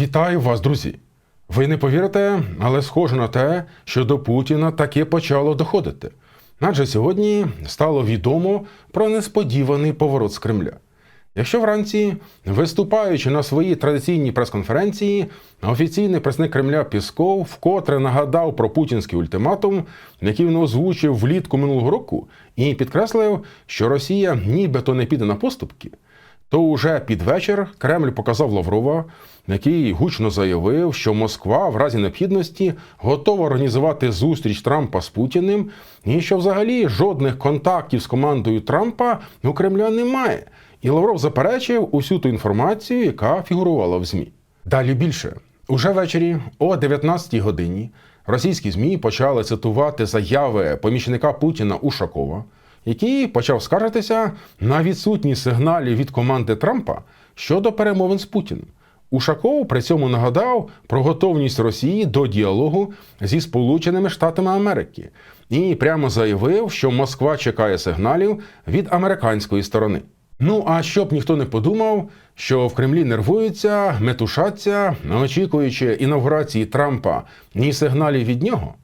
Вітаю вас, друзі! Ви не повірите, але схоже на те, що до Путіна таки почало доходити. Адже сьогодні стало відомо про несподіваний поворот з Кремля. Якщо вранці, виступаючи на своїй традиційній прес-конференції, офіційний представник Кремля Пісков вкотре нагадав про путінський ультиматум, який він озвучив влітку минулого року, і підкреслив, що Росія нібито не піде на поступки, то уже під вечір Кремль показав Лаврова, який гучно заявив, що Москва в разі необхідності готова організувати зустріч Трампа з Путіним, і що взагалі жодних контактів з командою Трампа у Кремля немає. І Лавров заперечив усю ту інформацію, яка фігурувала в ЗМІ. Далі більше уже ввечері о 19-й годині російські ЗМІ почали цитувати заяви помічника Путіна Ушакова, який почав скаржитися на відсутність сигналів від команди Трампа щодо перемовин з Путіним. Ушаков при цьому нагадав про готовність Росії до діалогу зі Сполученими Штатами Америки і прямо заявив, що Москва чекає сигналів від американської сторони. Ну а щоб ніхто не подумав, що в Кремлі нервуються, метушаться, очікуючи інавгурації Трампа ні сигналів від нього,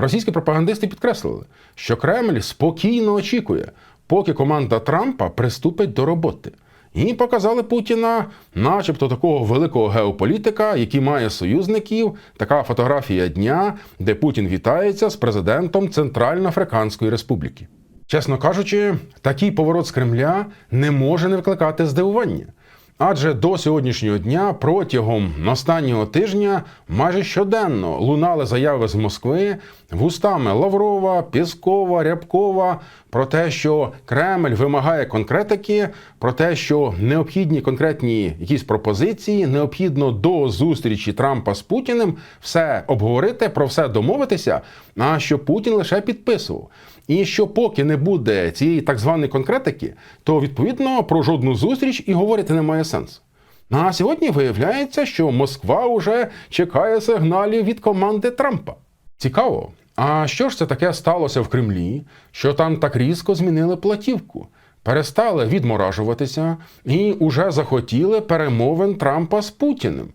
російські пропагандисти підкреслили, що Кремль спокійно очікує, поки команда Трампа приступить до роботи. І показали Путіна, начебто такого великого геополітика, який має союзників. Така фотографія дня, де Путін вітається з президентом Центральноафриканської Республіки. Чесно кажучи, такий поворот з Кремля не може не викликати здивування. Адже до сьогоднішнього дня протягом останнього тижня майже щоденно лунали заяви з Москви вустами Лаврова, Піскова, Рябкова про те, що Кремль вимагає конкретики, про те, що необхідні конкретні якісь пропозиції, необхідно до зустрічі Трампа з Путіним все обговорити, про все домовитися. А що Путін лише підписував. І що поки не буде цієї так званої конкретики, то відповідно про жодну зустріч і говорити немає сенсу. А сьогодні виявляється, що Москва вже чекає сигналів від команди Трампа. Цікаво. А що ж це таке сталося в Кремлі, що там так різко змінили платівку? Перестали відморажуватися і уже захотіли перемовин Трампа з Путіним.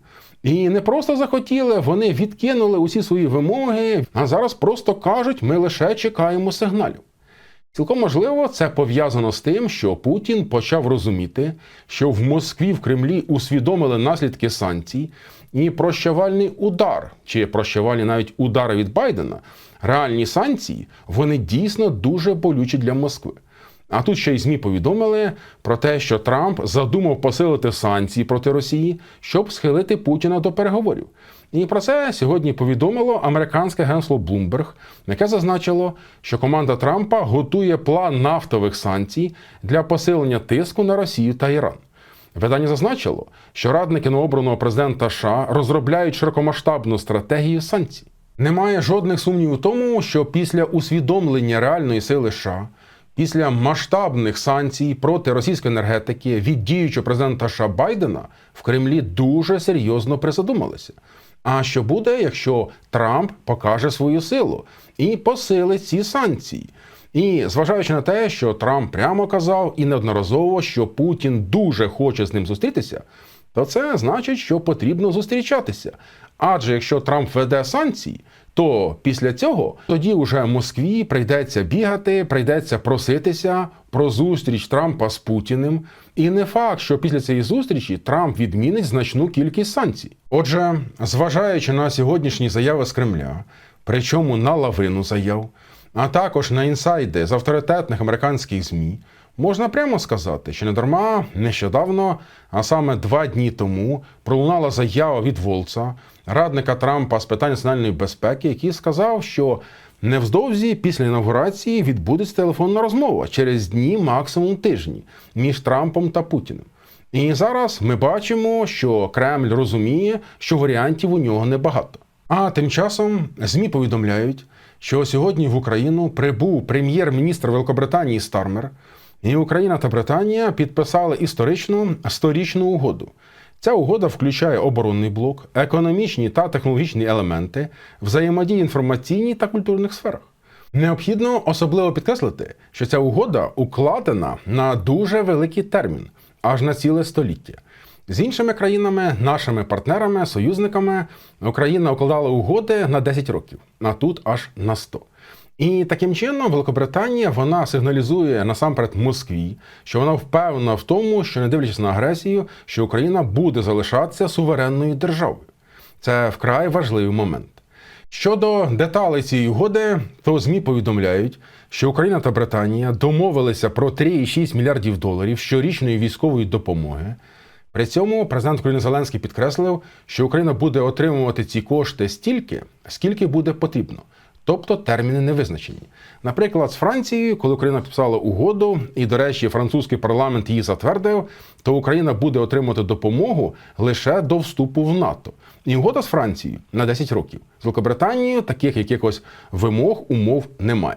І не просто захотіли, вони відкинули усі свої вимоги, а зараз просто кажуть, ми лише чекаємо сигналів. Цілком можливо, це пов'язано з тим, що Путін почав розуміти, що в Москві в Кремлі усвідомили наслідки санкцій, і прощавальний удар, чи прощавальні навіть удари від Байдена, реальні санкції, вони дійсно дуже болючі для Москви. А тут ще й ЗМІ повідомили про те, що Трамп задумав посилити санкції проти Росії, щоб схилити Путіна до переговорів. І про це сьогодні повідомило американське агентство Bloomberg, яке зазначило, що команда Трампа готує план нафтових санкцій для посилення тиску на Росію та Іран. Видання зазначило, що радники новообраного президента США розробляють широкомасштабну стратегію санкцій. Немає жодних сумнівів у тому, що після усвідомлення реальної сили США Після масштабних санкцій проти російської енергетики від діючого президента США Байдена в Кремлі дуже серйозно призадумалися. А що буде, якщо Трамп покаже свою силу і посилить ці санкції? І зважаючи на те, що Трамп прямо казав і неодноразово, що Путін дуже хоче з ним зустрітися, то це значить, що потрібно зустрічатися. Адже якщо Трамп веде санкції, то після цього тоді вже Москві прийдеться бігати, прийдеться проситися про зустріч Трампа з Путіним. І не факт, що після цієї зустрічі Трамп відмінить значну кількість санкцій. Отже, зважаючи на сьогоднішні заяви з Кремля, причому на лавину заяв, а також на інсайди з авторитетних американських ЗМІ. Можна прямо сказати, що не дарма нещодавно, а саме два дні тому, пролунала заява від Волца, радника Трампа з питань національної безпеки, який сказав, що невздовзі після інаугурації відбудеться телефонна розмова через дні, максимум тижні, між Трампом та Путіним. І зараз ми бачимо, що Кремль розуміє, що варіантів у нього небагато. А тим часом ЗМІ повідомляють, що сьогодні в Україну прибув прем'єр-міністр Великобританії Стармер. І Україна та Британія підписали історичну сторічну угоду. Ця угода включає оборонний блок, економічні та технологічні елементи, взаємодії інформаційній та культурних сферах. Необхідно особливо підкреслити, що ця угода укладена на дуже великий термін, аж на ціле століття. З іншими країнами, нашими партнерами, союзниками, Україна укладала угоди на 10 років, а тут аж на 100. І таким чином Великобританія вона сигналізує насамперед Москві, що вона впевнена в тому, що не дивлячись на агресію, що Україна буде залишатися суверенною державою. Це вкрай важливий момент. Щодо деталей цієї угоди, то ЗМІ повідомляють, що Україна та Британія домовилися про 3,6 мільярдів доларів щорічної військової допомоги. При цьому президент України Зеленський підкреслив, що Україна буде отримувати ці кошти стільки, скільки буде потрібно. Тобто терміни не визначені. Наприклад, з Францією, коли Україна підписала угоду, і, до речі, французький парламент її затвердив, то Україна буде отримати допомогу лише до вступу в НАТО. І угода з Францією на 10 років. З Великобританією таких якихось вимог, умов немає.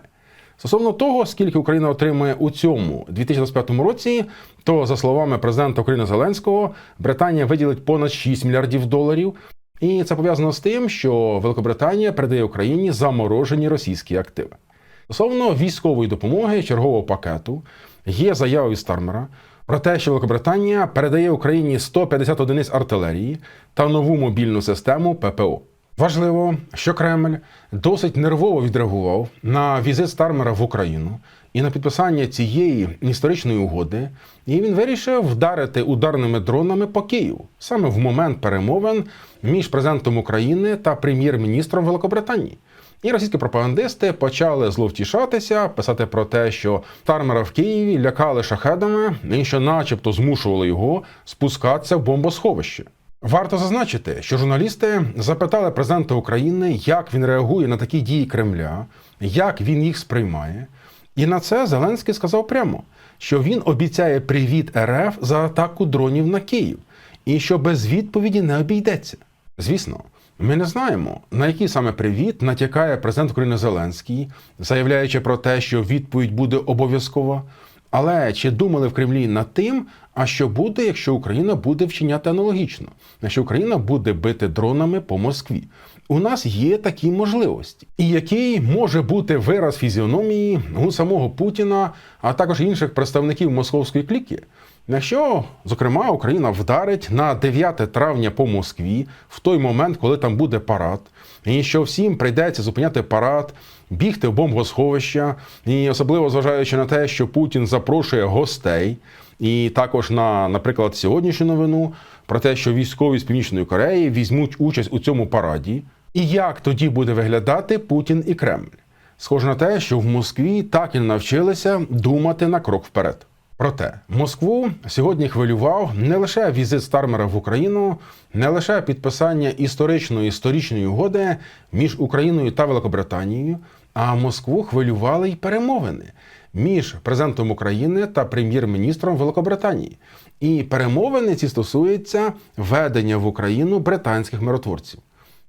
Стосовно того, скільки Україна отримує у цьому 2025 році, то за словами президента України Зеленського, Британія виділить понад 6 мільярдів доларів. І це пов'язано з тим, що Великобританія передає Україні заморожені російські активи. Стосовно військової допомоги чергового пакету є заява від Стармера про те, що Великобританія передає Україні 150 одиниць артилерії та нову мобільну систему ППО. Важливо, що Кремль досить нервово відреагував на візит Стармера в Україну і на підписання цієї історичної угоди, і він вирішив вдарити ударними дронами по Києву саме в момент перемовин між президентом України та прем'єр-міністром Великобританії. І російські пропагандисти почали зловтішатися, писати про те, що Стармера в Києві лякали шахедами і що, начебто, змушували його спускатися в бомбосховище. Варто зазначити, що журналісти запитали президента України, як він реагує на такі дії Кремля, як він їх сприймає. І на це Зеленський сказав прямо, що він обіцяє привіт РФ за атаку дронів на Київ, і що без відповіді не обійдеться. Звісно, ми не знаємо, на який саме привіт натякає президент України Зеленський, заявляючи про те, що відповідь буде обов'язкова. Але чи думали в Кремлі над тим, а що буде, якщо Україна буде вчиняти аналогічно, якщо Україна буде бити дронами по Москві? У нас є такі можливості, і який може бути вираз фізіономії у самого Путіна, а також інших представників московської кліки? Якщо, зокрема, Україна вдарить на 9 травня по Москві в той момент, коли там буде парад, і що всім прийдеться зупиняти парад, бігти в бомбосховища, і особливо зважаючи на те, що Путін запрошує гостей, і також на, наприклад, сьогоднішню новину про те, що військові з Північної Кореї візьмуть участь у цьому параді, і як тоді буде виглядати Путін і Кремль? Схоже на те, що в Москві так і навчилися думати на крок вперед. Проте Москву сьогодні хвилював не лише візит Стармера в Україну, не лише підписання історичної історичної угоди між Україною та Великобританією, а Москву хвилювали й перемовини між президентом України та прем'єр-міністром Великобританії. І перемовини ці стосуються ведення в Україну британських миротворців.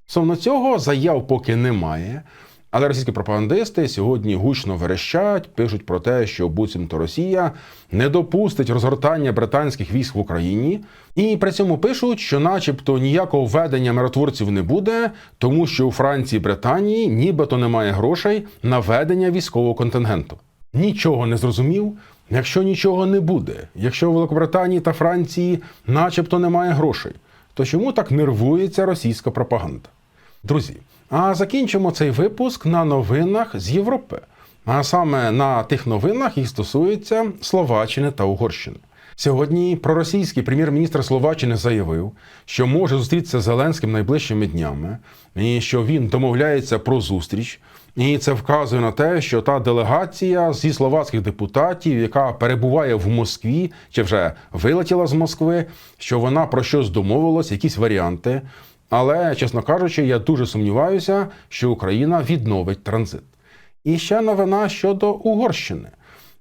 Стосовно цього заяв поки немає. Але російські пропагандисти сьогодні гучно верещать, пишуть про те, що буцімто Росія не допустить розгортання британських військ в Україні, і при цьому пишуть, що, начебто, ніякого введення миротворців не буде, тому що у Франції і Британії нібито немає грошей на ведення військового контингенту. Нічого не зрозумів. Якщо нічого не буде, якщо у Великобританії та Франції, начебто, немає грошей, то чому так нервується російська пропаганда? Друзі, а закінчимо цей випуск на новинах з Європи. А саме на тих новинах, які стосуються Словаччини та Угорщини. Сьогодні проросійський прем'єр-міністр Словаччини заявив, що може зустрітися з Зеленським найближчими днями, і що він домовляється про зустріч. І це вказує на те, що та делегація зі словацьких депутатів, яка перебуває в Москві чи вже вилетіла з Москви, що вона про щось домовилась, якісь варіанти. Але, чесно кажучи, я дуже сумніваюся, що Україна відновить транзит. І ще новина щодо Угорщини.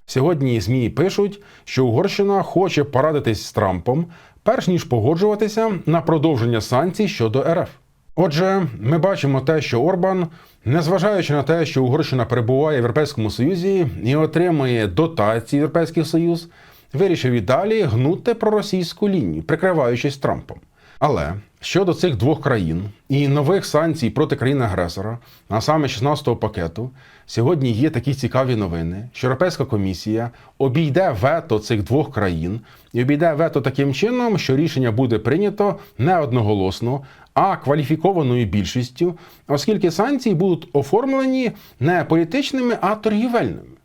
Сьогодні ЗМІ пишуть, що Угорщина хоче порадитись з Трампом, перш ніж погоджуватися на продовження санкцій щодо РФ. Отже, ми бачимо те, що Орбан, незважаючи на те, що Угорщина перебуває в Європейському Союзі і отримує дотації Європейський Союз, вирішив і далі гнути проросійську лінію, прикриваючись Трампом. Але щодо цих двох країн і нових санкцій проти країни-агресора, а саме 16-го пакету, сьогодні є такі цікаві новини, що Європейська комісія обійде вето цих двох країн і обійде вето таким чином, що рішення буде прийнято не одноголосно, а кваліфікованою більшістю, оскільки санкції будуть оформлені не політичними, а торгівельними.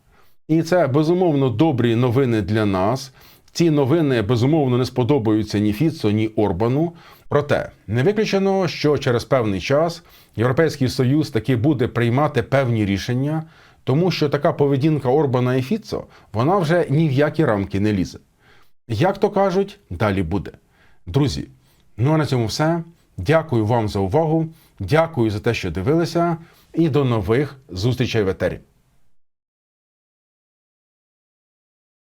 І це безумовно добрі новини для нас. Ці новини безумовно не сподобаються ні Фіцо, ні Орбану. Проте не виключено, що через певний час Європейський Союз таки буде приймати певні рішення, тому що така поведінка Орбана і Фіцо вона вже ні в які рамки не лізе. Як то кажуть, далі буде. Друзі, ну а на цьому все. Дякую вам за увагу. Дякую за те, що дивилися, і до нових зустрічей в етері.